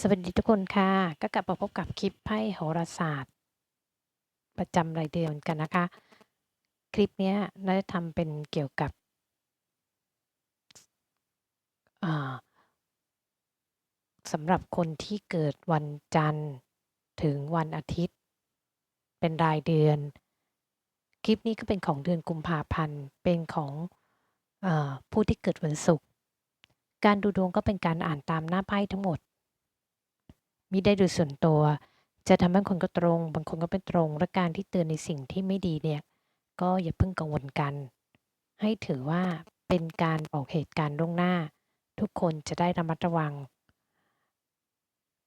สวัสดีทุกคนค่ะ ก็กลับมาพบกับคลิปไพ่โหราศาสตร์ ประจำรายเดือนกันนะคะ คลิปนี้ยน่าจะทำเป็นเกี่ยวกับสำหรับคนที่เกิดวันจันทร์ถึงวันอาทิตย์ เป็นรายเดือน คลิปนี้ก็เป็นของเดือนกุมภาพันธ์ เป็นของอผู้ที่เกิดวันศุกร์การดูดวงก็เป็นการอ่านตามหน้าไพ่ทั้งหมด มิได้ดูส่วนตัว จะทำให้คนก็ตรง บางคนก็เป็นตรง และการที่เตือนในสิ่งที่ไม่ดีเนี่ย ก็อย่าเพิ่งกังวลกัน ให้ถือว่าเป็นการบอกเหตุการณ์ล่วงหน้า ทุกคนจะได้ระมัดระวัง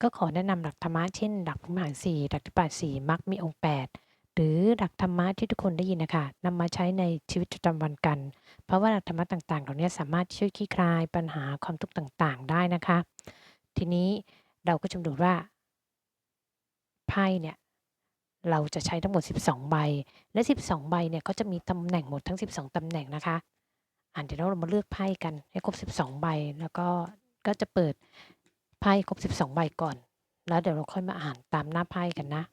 ก็ขอแนะนำหลักธรรมะเช่น หลักพรหมหารสี่หลักที่ปดสี่มักมีองค์แปดหรือหลักธรรมะที่ทุกคนได้ยินนะคะนำมาใช้ในชีวิตประจำวันกัน เพราะว่าหลักธรรมะต่างๆเหล่านี้สามารถช่วยคลี่คลายปัญหาความทุกข์ต่างๆ ได้นะคะ ทีนี้ เราก็จะมดูว่าไพ่เนี่ยเราจะใช้ทั้งหมด 12 ใบ และ 12 ใบเนี่ยก็จะมีตำแหน่งหมดทั้ง 12 ตำแหน่งนะคะอ่านเดี๋ยวเรามาเลือกไพ่กันให้ครบ 12 ใบ แล้วก็ก็จะเปิดไพ่ครบ 12 ใบก่อน แล้วเดี๋ยวเราค่อยมาอ่านตามหน้าไพ่กันนะ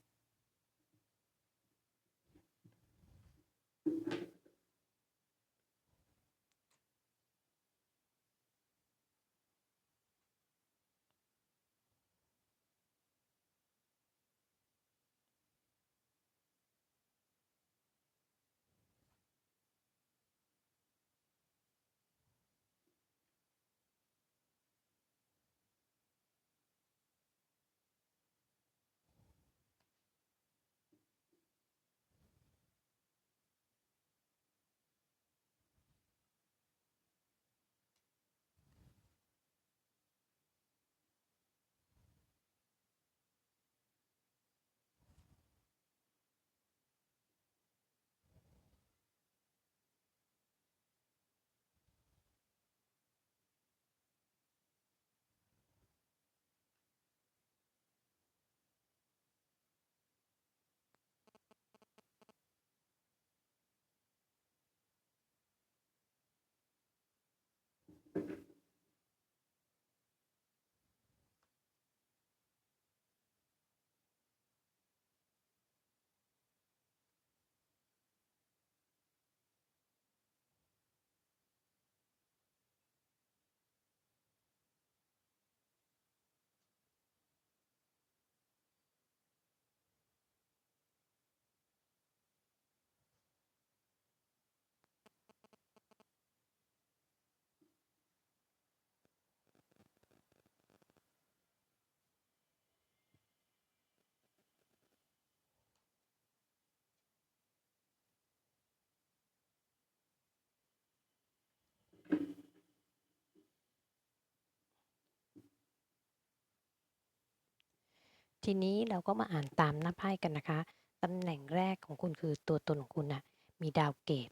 ทีนี้เราก็มาอ่านตามหน้าไพ่กันนะคะ ตำแหน่งแรกของคุณคือตัวตนของคุณนะมีดาวเกต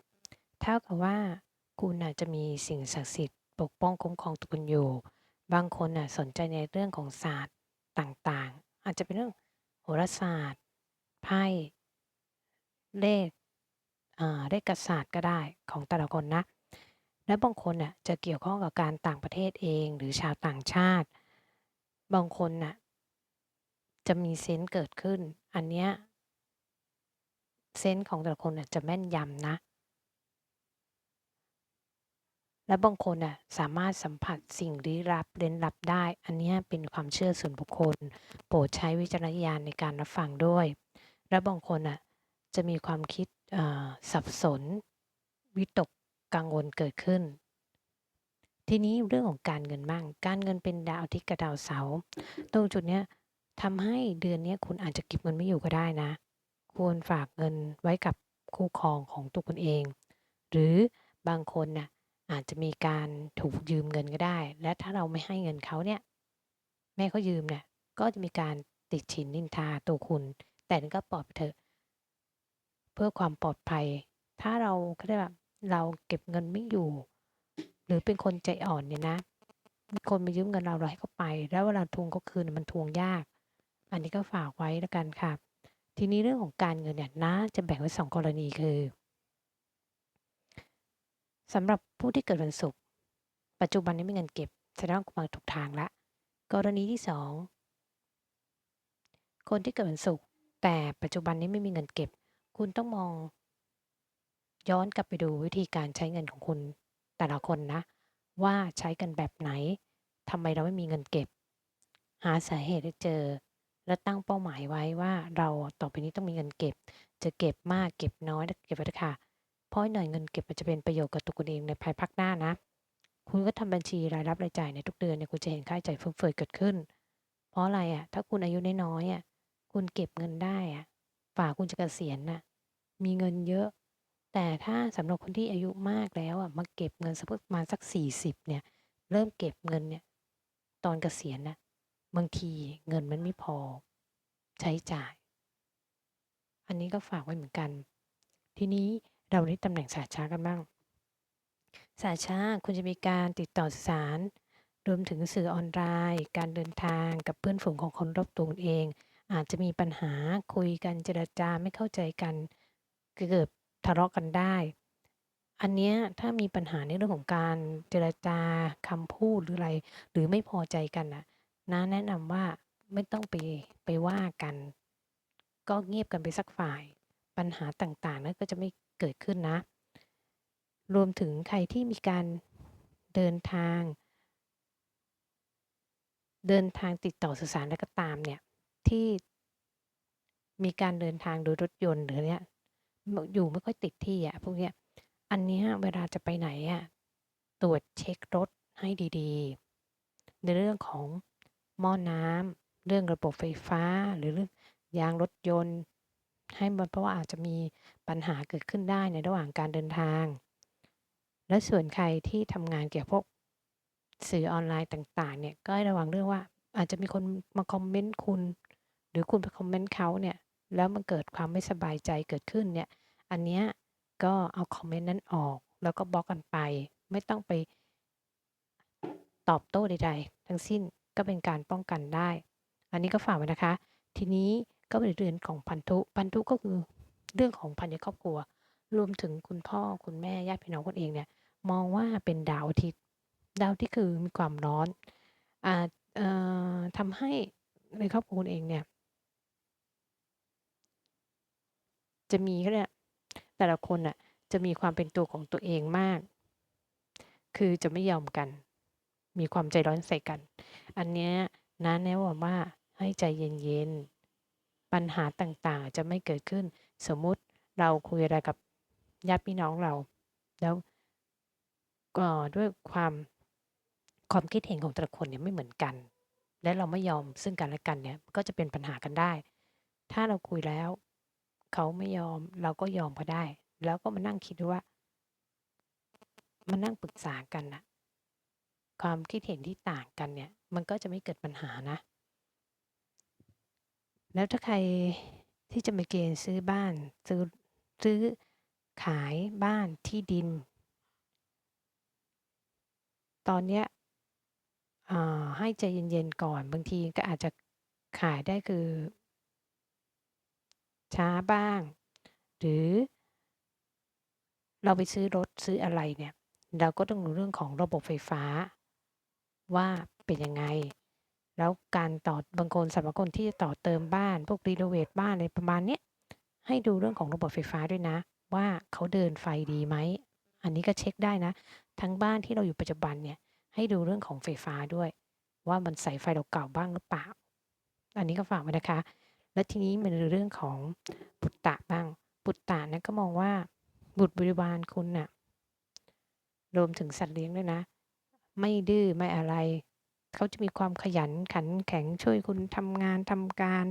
เท่ากับว่าคุณน่ะจะมีสิ่งศักดิ์สิทธิ์ปกป้องคุ้มครองตัวคุณอยู่ บางคนน่ะสนใจในเรื่องของศาสตร์ต่างๆ อาจจะเป็นเรื่องโหราศาสตร์ ไพ่เลขอ่าเลขกศาสตร์ก็ได้ของแต่ละคนนะ และบางคนน่ะจะเกี่ยวข้องกับการต่างประเทศเอง หรือชาวต่างชาติ บางคนน่ะ จะมีเซนส์เกิดขึ้น อันเนี้ยเซนส์ของแต่ละคนน่ะจะแม่นยำนะ และบางคนน่ะสามารถสัมผัสสิ่งลี้ลับเร้นลับได้ อันนี้เป็นความเชื่อส่วนบุคคล โปรดใช้วิจารณญาณในการรับฟังด้วย และบางคนน่ะจะมีความคิดอ่าสับสน วิตกกังวลเกิดขึ้น ทีนี้เรื่องของการเงินบ้าง การเงินเป็นดาวอาทิตย์กับดาวเสาร์ตรงจุดเนี้ย ทำให้เดือนนี้คุณอาจจะเก็บเงินไม่อยู่ก็ได้นะ ควรฝากเงินไว้กับคู่ครองของตัวคุณเอง หรือบางคนน่ะอาจจะมีการถูกยืมเงินก็ได้ และถ้าเราไม่ให้เงินเขาเนี่ยแม่เขายืมเนี่ยก็จะมีการติดฉินนินทาตัวคุณ แต่นั่นก็ปลอดเถอะ เพื่อความปลอดภัย ถ้าเราก็ได้แบบเราเก็บเงินไม่อยู่ หรือเป็นคนใจอ่อนเนี่ยนะ คนมายืมเงินเราเราให้เขาไป แล้วเวลาทวงเขาคืนมันทวงยาก อันนี้ก็ฝากไว้แล้วกันค่ะ ทีนี้เรื่องของการเงินเนี่ยนะจะแบ่งไว้สองกรณีคือสำหรับผู้ที่เกิดวันศุกร์ปัจจุบันนี้มีเงินเก็บแสดงว่าคุณมาถูกทางละ กรณีที่สองคนที่เกิดวันศุกร์แต่ปัจจุบันนี้ไม่มีเงินเก็บ คุณต้องมอง ย้อนกลับไปดูวิธีการใช้เงินของคุณแต่ละคนนะ ว่าใช้กันแบบไหนทำไมเราไม่มีเงินเก็บ หาสาเหตุให้เจอ แล้วตั้งเป้าหมายไว้ว่าเราต่อไปนี้ต้องมีเงินเก็บ จะเก็บมากเก็บน้อยเก็บไว้เถอะค่ะ เพราะหน่อยเงินเก็บมันจะเป็นประโยชน์กับตัวคุณเองในภายภาคหน้านะ คุณก็ทำบัญชีรายรับรายจ่ายในทุกเดือนเนี่ยคุณจะเห็นค่าใช้จ่ายฟุ่มเฟือยเกิดขึ้น เพราะอะไรอะ ถ้าคุณอายุน้อยๆอะ คุณเก็บเงินได้อะฝ่าคุณจะเกษียณน่ะ มีเงินเยอะ แต่ถ้าสำหรับคนที่อายุมากแล้วอะ มาเก็บเงินสักประมาณสักสี่สิบเนี่ย เริ่มเก็บเงินเนี่ย ตอนเกษียณน่ะ บางทีเงินมันไม่พอใช้จ่าย อันนี้ก็ฝากไว้เหมือนกัน ทีนี้เราได้ตำแหน่งสาช้ากันบ้าง สาช้าคุณจะมีการติดต่อสื่อสาร รวมถึงสื่อออนไลน์ การเดินทางกับเพื่อนฝูงของคนรอบตัวเอง อาจจะมีปัญหาคุยกันเจรจาไม่เข้าใจกันเกิดทะเลาะกันได้ อันเนี้ยถ้ามีปัญหาในเรื่องของการเจรจาคำพูดหรืออะไร หรือไม่พอใจกันน่ะ นะแนะนำว่าไม่ต้องไปไปว่ากัน ก็เงียบกันไปสักฝ่าย ปัญหาต่างๆนั้นก็จะไม่เกิดขึ้นนะ รวมถึงใครที่มีการเดินทาง เดินทางติดต่อสื่อสารอะไรก็ตามเนี่ยที่มีการเดินทางโดยรถยนต์หรือเนี้ยอยู่ไม่ค่อยติดที่อะพวกเนี้ยอันนี้เวลาจะไปไหนอะตรวจเช็ครถให้ดีๆ ในเรื่องของ หม้อน้ำเรื่องระบบไฟฟ้าหรือเรื่องยางรถยนต์ ให้มันเพราะว่าอาจจะมีปัญหาเกิดขึ้นได้ในระหว่างการเดินทาง และส่วนใครที่ทำงานเกี่ยวกับพวกสื่อออนไลน์ต่าง ๆ เนี่ยก็ให้ระวังเรื่องว่า อาจจะมีคนมาคอมเมนต์คุณ หรือคุณไปคอมเมนต์เขาเนี่ยแล้วมันเกิดความไม่สบายใจเกิดขึ้นเนี่ย อันเนี้ยก็เอาคอมเมนต์นั้นออก แล้วก็บล็อกกันไป ไม่ต้องไปตอบโต้ใด ๆ ทั้งสิ้น ก็เป็นการป้องกันได้ อันนี้ก็ฝากไว้นะคะ ทีนี้ก็เป็นเรื่องของพันธุ พันธุก็คือเรื่องของพันในครอบครัว รวมถึงคุณพ่อคุณแม่ญาติพี่น้องคนเองเนี่ย มองว่าเป็นดาวอาทิตย์ ดาวที่คือมีความร้อนอาจทำให้ในครอบครัวเองเนี่ย จะมีก็เนี่ยแต่ละคนอะจะมีความเป็นตัวของตัวเองมาก คือจะไม่ยอมกัน มีความใจร้อนใส่กัน อันเนี้ยนะแนะว่าว่าให้ใจเย็นๆ ปัญหาต่างๆ จะไม่เกิดขึ้น สมมุติเราคุยอะไรกับญาติพี่น้องเรา แล้วก็ด้วยความความคิดเห็นของแต่ละคนเนี่ยไม่เหมือนกัน และเราไม่ยอมซึ่งกันและกันเนี่ยก็จะเป็นปัญหากันได้ ถ้าเราคุยแล้ว เขาไม่ยอมเราก็ยอมก็ได้ แล้วก็มานั่งคิดว่ามานั่งปรึกษากันนะ ความคิดเห็นที่ต่างกันเนี่ย มันก็จะไม่เกิดปัญหานะ แล้วถ้าใครที่จะมาเกณฑ์ซื้อบ้านซื้อซื้อขายบ้านที่ดิน ตอนเนี้ยให้ใจเย็นๆก่อนบางทีก็อาจจะขายได้คือ ช้าบ้าง หรือ เราไปซื้อรถซื้ออะไรเนี่ย เราก็ต้องรู้เรื่องของระบบไฟฟ้า ว่าเป็นยังไง แล้วการต่อบางคนสำหรับคนที่จะต่อเติมบ้าน พวกรีโนเวทบ้านอะไรประมาณนี้ให้ดูเรื่องของระบบไฟฟ้าด้วยนะ ว่าเขาเดินไฟดีไหม อันนี้ก็เช็คได้นะ ทั้งบ้านที่เราอยู่ปัจจุบันเนี่ยให้ดูเรื่องของไฟฟ้าด้วย ว่ามันใส่ไฟเราเก่าบ้างหรือเปล่า อันนี้ก็ฝากไว้นะคะ และทีนี้มันเรื่องของปุตตะบ้าง ปุตตะนะก็มองว่าบุตรบริวารคุณนะ่ะรวมถึงสัตว์เลี้ยงด้วยนะ ไม่ดื้อไม่อะไร เขาจะมีความขยันขันแข็งช่วยคุณทำงานทำการ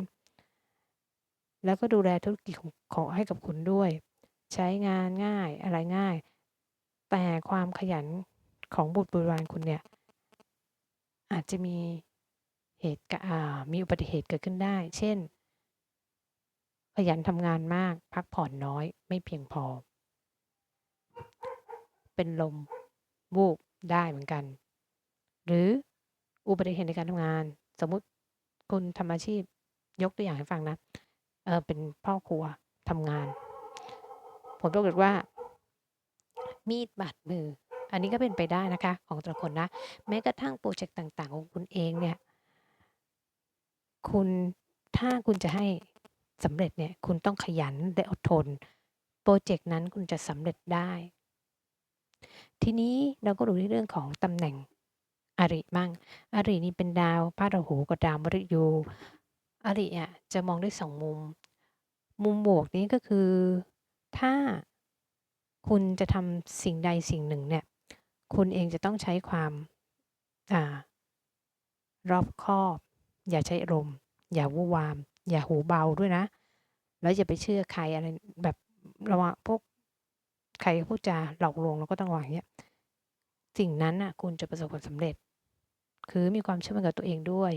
แล้วก็ดูแลธุรกิจของของให้กับคุณด้วย ใช้งานง่ายอะไรง่าย แต่ความขยันของบุตรบริวารคุณเนี่ย อาจจะมีเหตุมีอุบัติเหตุเกิดขึ้นได้ เช่น ขยันทำงานมาก พักผ่อนน้อย ไม่เพียงพอ เป็นลม วูบ ได้เหมือนกัน หรืออุบัติเหตุในการทำงาน สมมุติคุณทำอาชีพยกตัวอย่างให้ฟังนะเออเป็นพ่อครัวทำงานผมต้องบอกว่า มีดบาดมือ อันนี้ก็เป็นไปได้นะคะ ของแต่ละคนนะ แม้กระทั่งโปรเจกต์ต่างๆ ของคุณเองเนี่ย คุณถ้าคุณจะให้สำเร็จเนี่ย คุณต้องขยันและอดทน โปรเจกต์นั้นคุณจะสำเร็จได้ ทีนี้เราก็ดูในเรื่องของตำแหน่งอริบ้างอรินี่เป็นดาวพระราหูกับดาวมฤตยูอริอะจะมองได้สองมุม มุมบวกนี้ก็คือ ถ้าคุณจะทำสิ่งใดสิ่งหนึ่งเนี่ย คุณเองจะต้องใช้ความอ่ารอบคอบ อย่าใช้อารมณ์ อย่าวู่วาม อย่าหูเบาด้วยนะ แล้วอย่าไปเชื่อใครอะไรแบบระวังพวก ใครพูดจาหลอกลวงเราก็ต้องระวังอย่างเงี้ยสิ่งนั้นน่ะ คุณจะประสบความสำเร็จ คือมีความเชื่อมั่นกับตัวเองด้วย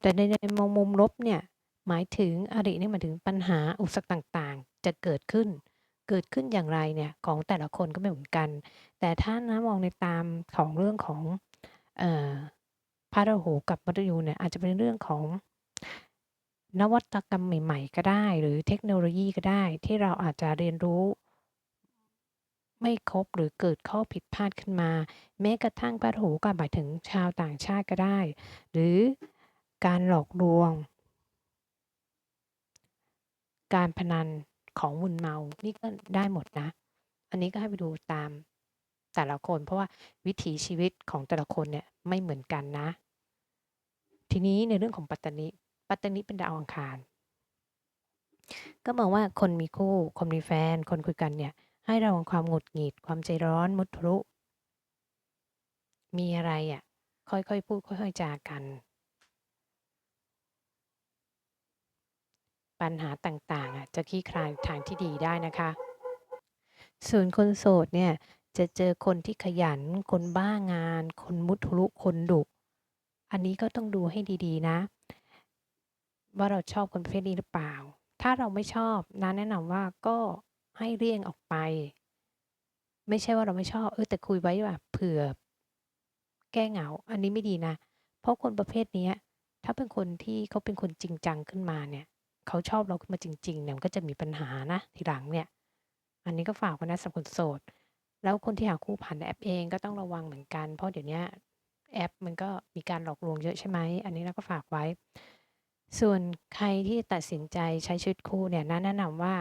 แต่ในในมุมมุมลบเนี่ย หมายถึงอรินี่หมายถึงปัญหาอุปสรรคต่างๆ จะเกิดขึ้น เกิดขึ้นอย่างไรเนี่ย ของแต่ละคนก็ไม่เหมือนกัน แต่ถ้านะมองในตามของเรื่องของออพระราหูกับมฤตยูเนี่ยอาจจะเป็นเรื่องของนวัตกรรมใหม่ ๆ ก็ได้ หรือเทคโนโลยีก็ได้ ที่เราอาจจะเรียนรู้ ไม่ครบหรือเกิดข้อผิดพลาดขึ้นมา แม้กระทั่งพระราหูก็หมายถึงชาวต่างชาติก็ได้ หรือการหลอกลวง การพนันของมึนเมา นี่ก็ได้หมดนะ อันนี้ก็ให้ไปดูตามแต่ละคน เพราะว่าวิถีชีวิตของแต่ละคนเนี่ยไม่เหมือนกันนะ ทีนี้ในเรื่องของปัตตานิปัตตานิเป็นดาวอังคาร ก็มองว่าคนมีคู่ คนมีแฟน คนคุยกันเนี่ย ให้ระวังความหงุดหงิด ความใจร้อนมุทะลุมีอะไรอะค่อยๆพูดค่อยๆจากัน ปัญหาต่างๆอะจะคลี่คลายทางที่ดีได้นะคะส่วนคนโสดเนี่ยจะเจอคนที่ขยัน คนบ้างาน คนมุทะลุคนดุอันนี้ก็ต้องดูให้ดีๆนะ ว่าเราชอบคนประเภทนี้หรือเปล่า ถ้าเราไม่ชอบน้าแนะนำว่าก็ ให้เลี่ยงออกไป ไม่ใช่ว่าเราไม่ชอบ เออแต่คุยไว้ว่าเผื่อ แก้เหงา อันนี้ไม่ดีนะ เพราะคนประเภทนี้ถ้าเป็นคนที่เขาเป็นคนจริงจังขึ้นมาเนี่ยเขาชอบเราขึ้นมาจริงๆเนี่ยมันก็จะมีปัญหานะทีหลังเนี่ย อันนี้ก็ฝากไว้นะสำหรับคนโสด แล้วคนที่หาคู่ผ่านแอปเองก็ต้องระวังเหมือนกัน เพราะเดี๋ยวนี้แอปมันก็มีการหลอกลวงเยอะใช่ไหม อันนี้เราก็ฝากไว้ ส่วนใครที่ตัดสินใจใช้ชีวิตคู่เนี่ยน้าแนะนำว่า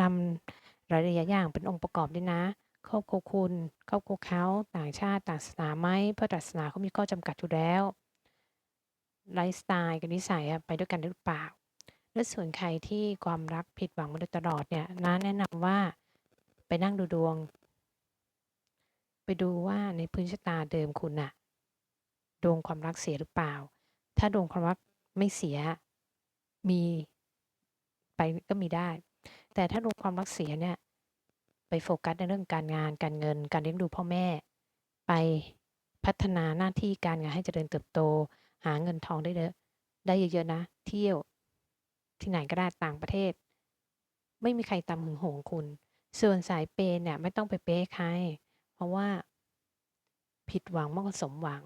นำหลายๆอย่างเป็นองค์ประกอบด้วยนะครอบครัวคุณครอบครัวเขาต่างชาติต่างศาสนาไหมเพราะศาสนาเขามีข้อจำกัดอยู่แล้วไลฟ์สไตล์กับนิสัยอะไปด้วยกันได้หรือเปล่า และส่วนใครที่ความรักผิดหวังมาโดยตลอดเนี่ยน้าแนะนำว่าไปนั่งดูดวง ไปดูว่าในพื้นชะตาเดิมคุณน่ะดวงความรักเสียหรือเปล่า ถ้าดวงความรักไม่เสียมีไปก็มีได้ แต่ถ้าดวงความรักเสียเนี่ย ไปโฟกัสในเรื่องการงานการเงิน การเลี้ยงดูพ่อแม่ ไปพัฒนาหน้าที่การงานให้เจริญเติบโต หาเงินทองได้เยอะได้เยอะๆนะ เที่ยวที่ไหนก็ได้ต่างประเทศ ไม่มีใครตามหึงหวงคุณ ส่วนสายเปย์เนี่ย ไม่ต้องไปเปย์ใคร เพราะว่าผิดหวังมากกว่าสมหวัง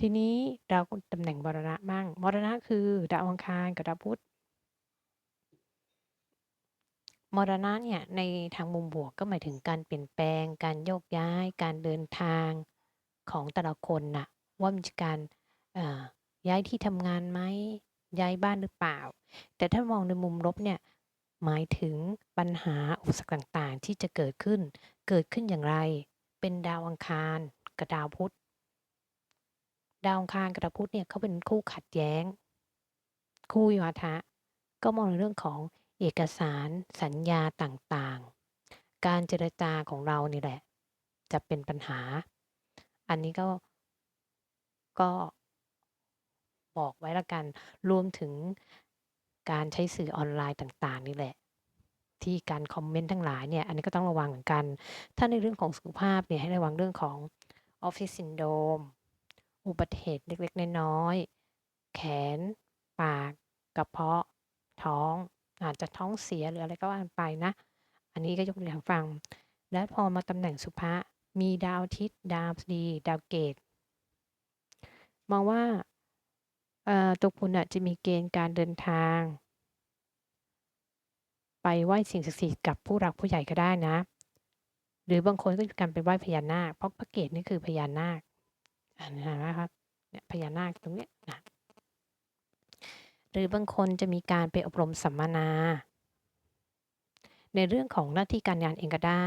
ทีนี้ดาวตำแหน่งมรณะบ้าง มรณะคือดาวอังคารกับดาวพุธ มรณะเนี่ยในทางมุมบวกก็หมายถึงการเปลี่ยนแปลง การโยกย้าย การเดินทางของแต่ละคนน่ะว่ามีการย้ายที่ทำงานไหมย้ายบ้านหรือเปล่า แต่ถ้ามองในมุมลบเนี่ยหมายถึงปัญหาอุปสรรคต่างๆ ที่จะเกิดขึ้น เกิดขึ้นอย่างไร เป็นดาวอังคารกับดาวพุธ ดาวอังคารกับดาวพุธเนี่ยเขาเป็นคู่ขัดแย้ง คู่วิวาทะ ก็มองในเรื่องของเอกสารสัญญาต่างๆ การเจรจาของเรานี่แหละ จะเป็นปัญหา อันนี้ก็ก็บอกไว้แล้วกัน รวมถึงการใช้สื่อออนไลน์ต่างๆ นี่แหละ ที่การคอมเมนต์ทั้งหลายเนี่ย อันนี้ก็ต้องระวังเหมือนกัน ถ้าในเรื่องของสุขภาพเนี่ยให้ระวังเรื่องของ Office Syndrome อุบัติเหตุเล็กๆ น้อยๆ แขน ปาก กระเพาะ ท้อง อาจจะท้องเสียหรืออะไรก็ว่านไปนะ อันนี้ก็ยกตัวอย่างฟัง และพอมาตำแหน่งสุภะมีดาวอาทิตย์ดาวสบดี ดาวเกต มองว่าตัวคุณน่ะจะมีเกณฑ์การเดินทาง ไปไหว้สิ่งศักดิ์สิทธิ์กับผู้หลักผู้ใหญ่ก็ได้นะ หรือบางคนก็มีการไปไหว้พญานาคเพราะพระเกตนี่คือพญานาค อานะคะเเนี่ยพญานาคตรงเนี้ยนะหรือบางคนจะมีการไปอบรมสัมมนา ในเรื่องของหน้าที่การงานเองก็ได้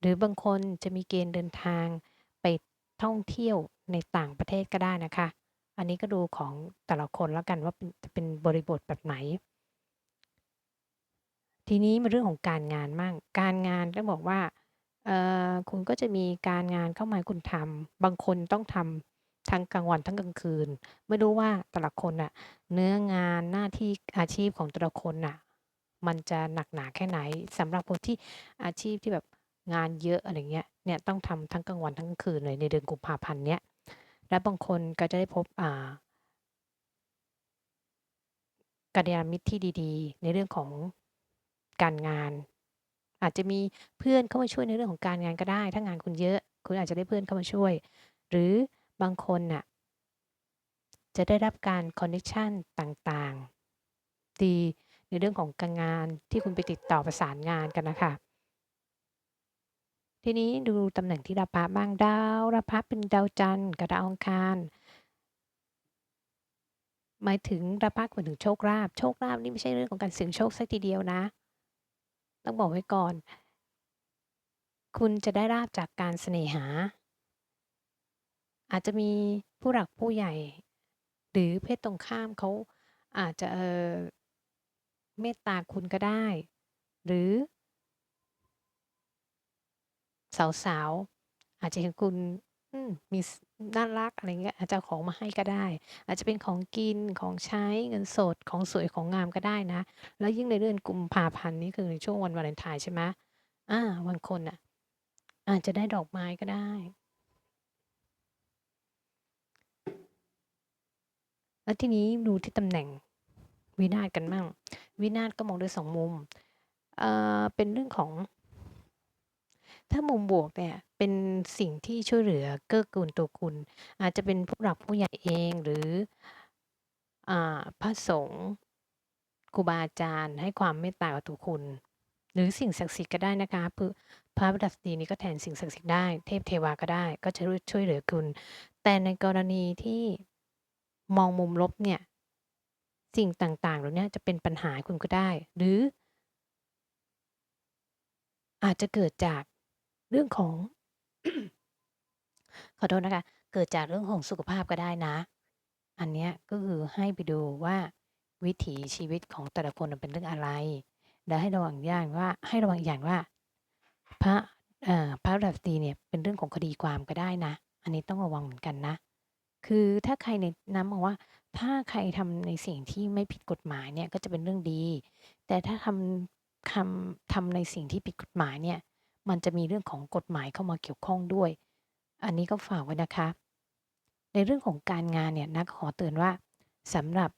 หรือบางคนจะมีเกณฑ์เดินทางไปท่องเที่ยวในต่างประเทศก็ได้นะคะ อันนี้ก็ดูของแต่ละคนแล้วกันว่าจะเป็นบริบทแบบไหน ทีนี้มาเรื่องของการงานมั่งการงานต้องบอกว่า เอ่อ คุณก็จะมีการงานเข้ามาให้คุณทำ บางคนต้องทำทั้งกลางวัน ทั้งกลางคืน ไม่รู้ว่าแต่ละคนน่ะ เนื้องาน หน้าที่ อาชีพของแต่ละคนน่ะ มันจะหนักหนาแค่ไหน สำหรับคนที่อาชีพที่แบบงานเยอะ อะไรเงี้ย เนี่ยต้องทำทั้งกลางวัน ทั้งกลางคืนเลยในเดือนกุมภาพันธ์เนี้ย และบางคนก็จะได้พบ อ่า กัลยาณมิตรที่ดี ๆ ในเรื่องของการงาน อาจจะมีเพื่อนเข้ามาช่วยในเรื่องของการงานก็ได้ ถ้างานคุณเยอะ คุณอาจจะได้เพื่อนเข้ามาช่วย หรือบางคนน่ะจะได้รับการคอนเนคชันต่างๆ ดีในเรื่องของการงานที่คุณไปติดต่อประสานงานกันนะคะ ทีนี้ดูตำแหน่งที่ราพะบ้างดาวราพะเป็นดาวจันทร์กับดาวองคารหมายถึงราพะหมายถึงโชคลาภโชคลาภนี่ไม่ใช่เรื่องของการเสี่ยงโชคสักทีเดียวนะ ต้องบอกไว้ก่อน คุณจะได้ลาบจากการเสน่หา อาจจะมีผู้หลักผู้ใหญ่ หรือเพศตรงข้ามเขาอาจจะเออเมตตาคุณก็ได้ หรือ สาวๆอาจจะเห็นคุณมมี น่ารักอะไรเงี้ยอาจจะเอาของมาให้ก็ได้ อาจจะเป็นของกินของใช้เงินสดของสวยของงามก็ได้นะ แล้วยิ่งในเดือนกุมภาพันธ์นี่คือในช่วงวันวาเลนไทน์ใช่ไหมอ่าบางคนอะ อาจจะได้ดอกไม้ก็ได้ แล้วทีนี้ดูที่ตำแหน่งวินาศกันมั่ง วินาศก็มองด้วยสองมุมเอ่อเป็นเรื่องของ ถ้ามุมบวกเนี่ยเป็นสิ่งที่ช่วยเหลือเกื้อกูลตัวคุณ อาจจะเป็นผู้หลักผู้ใหญ่เองหรืออพระสงฆ์ครูบาอาจารย์ให้ความเมตตากับตัวคุณ หรือสิ่งศักดิ์สิทธิ์ก็ได้นะคะพือพระประดับดีนี้ก็แทนสิ่งศักดิ์สิทธิ์ได้เทพเทวาก็ได้ ก็จะช่วยเหลือคุณ แต่ในกรณีที่มองมุมลบเนี่ยสิ่งต่างๆเหล่านี้จะเป็นปัญหาคุณก็ได้ หรือ อาจจะเกิดจาก เรื่องของ ขอโทษนะคะ เกิดจากเรื่องของสุขภาพก็ได้นะ อันเนี้ยก็คือให้ไปดูว่าวิถีชีวิตของแต่ละคนเป็นเรื่องอะไร และให้ระวังอย่างว่าให้ระวังอย่างว่า พระพระระดับดีเนี่ยเป็นเรื่องของคดีความก็ได้นะ อันนี้ต้องระวังเหมือนกันนะ คือถ้าใครในน้ำมองว่า ถ้าใครทำในสิ่งที่ไม่ผิดกฎหมายเนี่ยก็จะเป็นเรื่องดี แต่ถ้าทำคำทำในสิ่งที่ผิดกฎหมายเนี่ย มันจะมีเรื่องของกฎหมายเข้ามาเกี่ยวข้องด้วย อันนี้ก็ฝากไว้นะคะ ในเรื่องของการงานเนี่ยนักขอเตือนว่าสำหรับ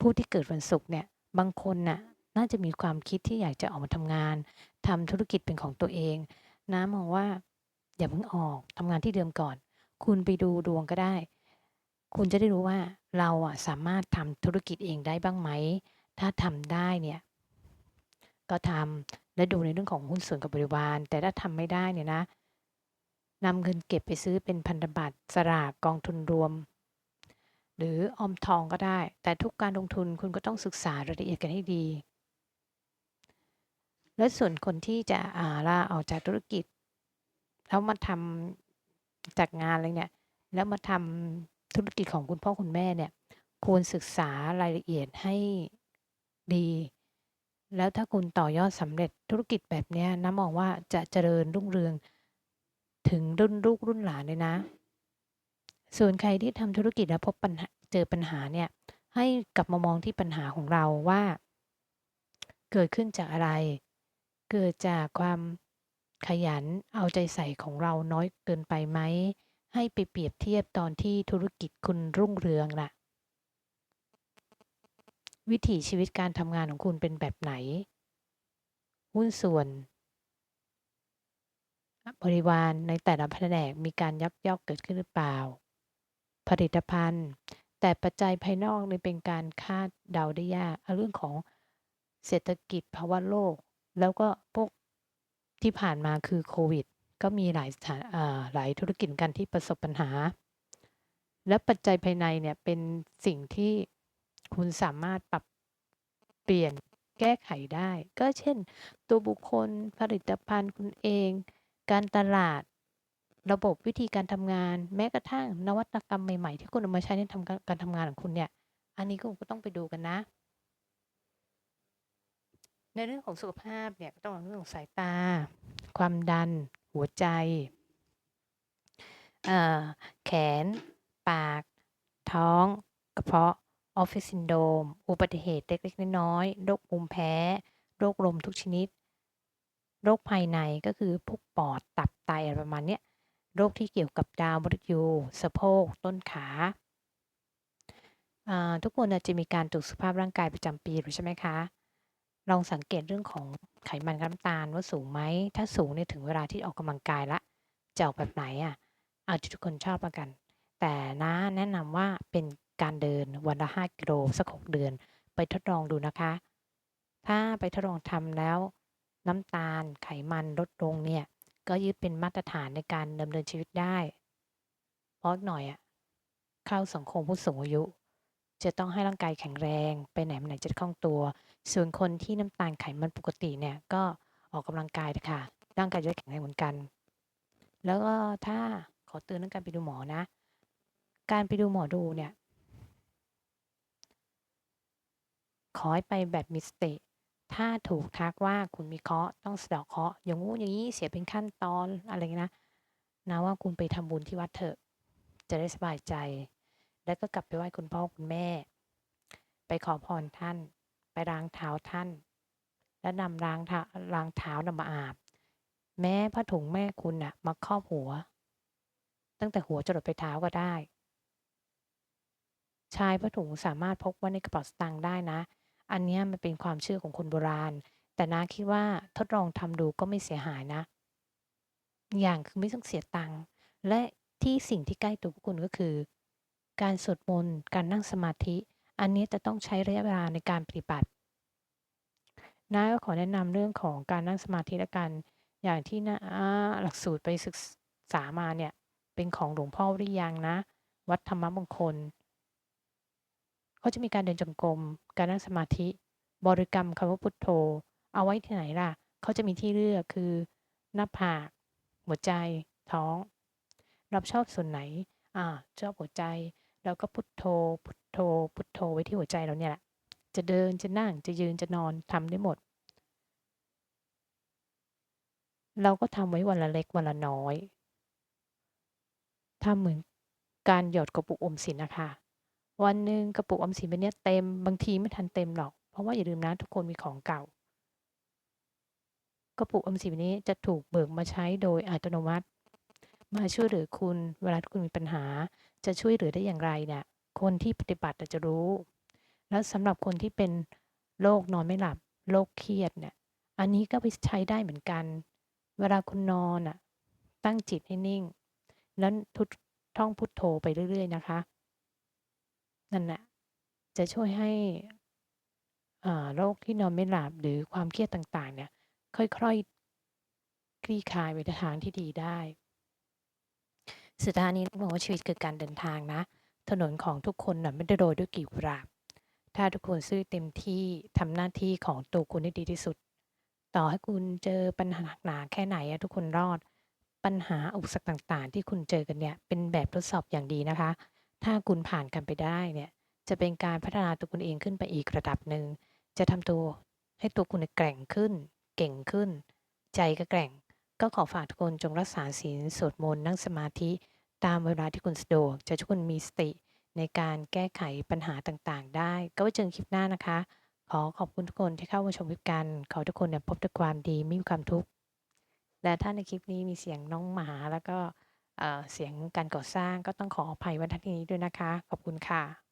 ผู้ที่เกิดวันศุกร์เนี่ยบางคนน่ะน่าจะมีความคิดที่อยากจะออกมาทำงานทำธุรกิจเป็นของตัวเองน้ามองว่าอย่าเพิ่งออกทำงานที่เดิมก่อน คุณไปดูดวงก็ได้ คุณจะได้รู้ว่าเราอะสามารถทำธุรกิจเองได้บ้างไหม ถ้าทำได้เนี่ย ก็ทำ และดูในเรื่องของหุ้นส่วนกับบริวาร แต่ถ้าทำไม่ได้เนี่ยนะนำเงินเก็บไปซื้อเป็นพันธบัตรสลากกองทุนรวม หรือออมทองก็ได้ แต่ทุกการลงทุนคุณก็ต้องศึกษารายละเอียดกันให้ดี และส่วนคนที่จะอาลาออกจากธุรกิจ แล้วมาทำจากงานอะไรเนี่ยแล้วมาทำธุรกิจของคุณพ่อคุณแม่เนี่ยควรศึกษารายละเอียดให้ดี แล้วถ้าคุณต่อยอดสำเร็จธุรกิจแบบเนี้ยน้ามองว่าจะเจริญรุ่งเรือง ถึงรุ่นลูกรุ่นหลานเลยนะ ส่วนใครที่ทำธุรกิจแล้วพบปัญหาเจอปัญหาเนี่ย ให้กลับมามองที่ปัญหาของเราว่า เกิดขึ้นจากอะไร เกิดจากความขยันเอาใจใส่ของเราน้อยเกินไปไหมให้ไปเปรียบเทียบตอนที่ธุรกิจคุณรุ่งเรืองล่ะ วิถีชีวิตการทำงานของคุณเป็นแบบไหน หุ้นส่วน บริวารในแต่ละแผนกมีการยักยอกเกิดขึ้นหรือเปล่า ผลิตภัณฑ์ แต่ปัจจัยภายนอกเนี่ยเป็นการคาดเดาได้ยากเอาเรื่องของเศรษฐกิจภาวะโลก แล้วก็พวกที่ผ่านมาคือโควิด ก็มีหลายสถานอ่าหลายธุรกิจกันที่ประสบปัญหา และปัจจัยภายในเนี่ยเป็นสิ่งที่ คุณสามารถปรับเปลี่ยนแก้ไขได้ ก็เช่น ตัวบุคคลผลิตภัณฑ์คุณเอง การตลาด ระบบวิธีการทำงาน แม้กระทั่งนวัตกรรมใหม่ๆ ที่คุณเอามาใช้ในทำการทำงานของคุณเนี่ย อันนี้คุณก็ต้องไปดูกันนะ ในเรื่องของสุขภาพเนี่ยก็ต้องเรื่องของสายตา ความดัน หัวใจแขน ปาก ท้อง กระเพาะ ออฟฟิศซินโดม อุบัติเหตุเล็กๆน้อยๆ โรคภูมิแพ้ โรคลมทุกชนิด โรคภายในก็คือพวกปอด ตับ ไตอะไรประมาณนี้โรคที่เกี่ยวกับดาวมฤตยู สะโพก ต้นขาอ่าทุกคนจะมีการตรวจสุขภาพร่างกายประจำปีอยู่ใช่ไหมคะ ลองสังเกตเรื่องของไขมันกับน้ำตาลว่าสูงไหม ถ้าสูงเนี่ยถึงเวลาที่ออกกำลังกายล้วจะออกแบบไหนอะเอาที่ทุกคนชอบล้วกัน แต่น้าแนะนำว่าเป็น การเดินวันละ 5 กิโลสัก 6 เดือน ไปทดลองดูนะคะ ถ้าไปทดลองทำแล้ว น้ำตาลไขมันลดลงเนี่ย ก็ยึดเป็นมาตรฐานในการดำเนินชีวิตได้เพราะอีกหน่อยอะเข้าสังคมผู้สูงอายุ จะต้องให้ร่างกายแข็งแรง ไปไหนมาไหนจะคล่องตัว ส่วนคนที่น้ำตาลไขมันปกติเนี่ยก็ออกกำลังกายเถอะค่ะร่างกายจะแข็งแรงเหมือนกัน แล้วก็ถ้าขอเตือนเรื่องการไปดูหมอนะ การไปดูหมอดูเนี่ย ขอให้ไปแบบมีสติถ้าถูกทักว่าคุณมีเคาะต้องสะเดาะเคาะอย่างงู้อย่างนี้เสียเป็นขั้นตอนอะไรนะนะว่าคุณไปทำบุญที่วัดเถอะ จะได้สบายใจ แล้วก็กลับไปไหว้คุณพ่อคุณแม่ ไปขอพรท่าน ไปล้างเท้าท่าน แล้วนำล้างเท้าล้างเท้านำมาอาบ แม้ผ้าถุงแม่คุณน่ะมาครอบหัว ตั้งแต่หัวจรดไปเท้าก็ได้ ชายผ้าถุงสามารถพกไว้ในกระเป๋าสตางค์ได้นะ อันนี้มันเป็นความเชื่อของคนโบราณ แต่น้าคิดว่าทดลองทำดูก็ไม่เสียหายนะ อย่างคือไม่ต้องเสียตังค์และที่สิ่งที่ใกล้ตัวพวกคุณก็คือ การสวดมนต์การนั่งสมาธิ อันนี้จะต้องใช้ระยะเวลาในการปฏิบัติน้าก็ขอแนะนำเรื่องของการนั่งสมาธิและกันอย่างที่น้าหลักสูตรไปศึกษามาเนี่ยเป็นของหลวงพ่อวิริยังนะ วัดธรรมมงคล เขาจะมีการเดินจงกรม การนั่งสมาธิ บริกรรมคำว่าพุทโธ เอาไว้ที่ไหนล่ะ เขาจะมีที่เลือกคือ หน้าผาก หัวใจ ท้องเราชอบส่วนไหน อ่า ชอบหัวใจเราก็พุทโธ พุทโธ พุทโธไว้ที่หัวใจเราเนี่ยแหละ จะเดิน จะนั่ง จะยืน จะนอนทำได้หมด เราก็ทำไว้วันละเล็กวันละน้อยทำเหมือนการหยอดกระปุกอมสินนะคะ วันหนึ่งกระปุกออมสินใบเนี้ยเต็มบางทีไม่ทันเต็มหรอก เพราะว่าอย่าลืมนะทุกคนมีของเก่า กระปุกออมสินนี้จะถูกเบิกมาใช้โดยอัตโนมัติ มาช่วยเหลือคุณเวลาคุณมีปัญหา จะช่วยเหลือได้อย่างไรเนี่ยคนที่ปฏิบัติจะรู้ แล้วสำหรับคนที่เป็นโรคนอนไม่หลับโรคเครียดเนี่ยอันนี้ก็ไปใช้ได้เหมือนกัน เวลาคุณนอนน่ะตั้งจิตให้นิ่ง แล้วทุดท่องพุทโธไปเรื่อย ๆ นะคะ นั่นแหละจะช่วยให้โรคที่นอนไม่หลับหรือความเครียดต่างๆ เนี่ยค่อยๆคลี่คลายไปทางที่ดีได้สุดท้ายนี้ต้องบอกว่าชีวิตคือการเดินทางนะ ถนนของทุกคนน่ะไม่ได้โรยด้วยกลีบกุหลาบ ถ้าทุกคนซื่อเต็มที่ทำหน้าที่ของตัวคุณให้ดีที่สุด ต่อให้คุณเจอปัญหาหนักหนาแค่ไหนอะทุกคนรอด ปัญหาอุปสรรคต่างๆ ที่คุณเจอกันเนี่ยเป็นแบบทดสอบอย่างดีนะคะ ถ้าคุณผ่านกันไปได้เนี่ยจะเป็นการพัฒนาตัวคุณเองขึ้นไปอีกระดับหนึ่ง จะทำตัวให้ตัวคุณแกร่งขึ้น เก่งขึ้น ใจก็แกร่ง ก็ขอฝากทุกคนจงรักษาศีลสวดมนต์นั่งสมาธิ ตามเวลาที่คุณสะดวก จะช่วยคุณมีสติในการแก้ไขปัญหาต่างๆ ได้ ก็ไว้เจอกันคลิปหน้านะคะ ขอขอบคุณทุกคนที่เข้ามาชมคลิปกัน ขอทุกคนเนี่ยพบแต่ความดีไม่มีความทุกข์ และถ้าในคลิปนี้มีเสียงน้องหมาแล้วก็ เอ่อเสียงการก่อสร้างก็ต้องขออภัยไว้ณที่นี้ด้วยนะคะ ขอบคุณค่ะ